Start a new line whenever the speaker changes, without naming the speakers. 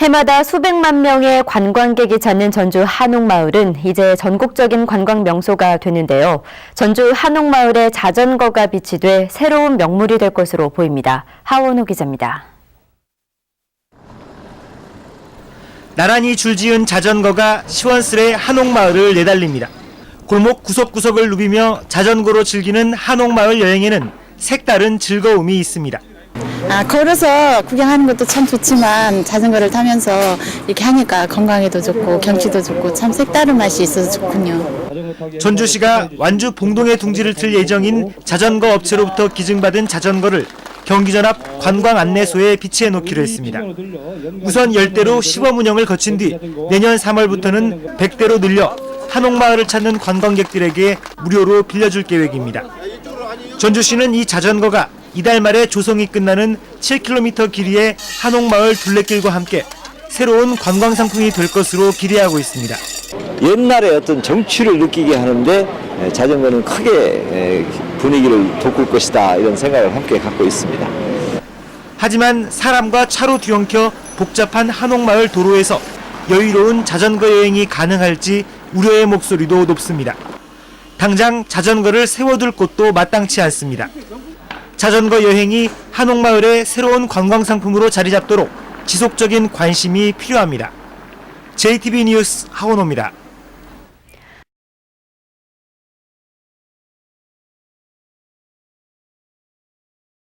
해마다 수백만 명의 관광객이 찾는 전주 한옥마을은 이제 전국적인 관광 명소가 되는데요. 전주 한옥마을에 자전거가 비치돼 새로운 명물이 될 것으로 보입니다. 하원호 기자입니다.
나란히 줄지은 자전거가 시원스레 한옥마을을 내달립니다. 골목 구석구석을 누비며 자전거로 즐기는 한옥마을 여행에는 색다른 즐거움이 있습니다.
아, 걸어서 구경하는 것도 참 좋지만 자전거를 타면서 이렇게 하니까 건강에도 좋고 경치도 좋고 참 색다른 맛이 있어서 좋군요.
전주시가 완주 봉동에 둥지를 틀 예정인 자전거 업체로부터 기증받은 자전거를 경기전 앞 관광 안내소에 비치해 놓기로 했습니다. 우선 10대로 시범 운영을 거친 뒤 내년 3월부터는 100대로 늘려 한옥마을을 찾는 관광객들에게 무료로 빌려줄 계획입니다. 전주시는 이 자전거가 이달 말에 조성이 끝나는 7km 길이의 한옥마을 둘레길과 함께 새로운 관광 상품이 될 것으로 기대하고 있습니다.
옛날의 어떤 정취를 느끼게 하는데 에, 자전거는 크게 에, 분위기를 돋굴 것이다 이런 생각을 함께 갖고 있습니다.
하지만 사람과 차로 뒤엉켜 복잡한 한옥마을 도로에서 여유로운 자전거 여행이 가능할지 우려의 목소리도 높습니다. 당장 자전거를 세워둘 곳도 마땅치 않습니다. 자전거 여행이 한옥마을의 새로운 관광 상품으로 자리 잡도록 지속적인 관심이 필요합니다. JTB 뉴스 하원호입니다.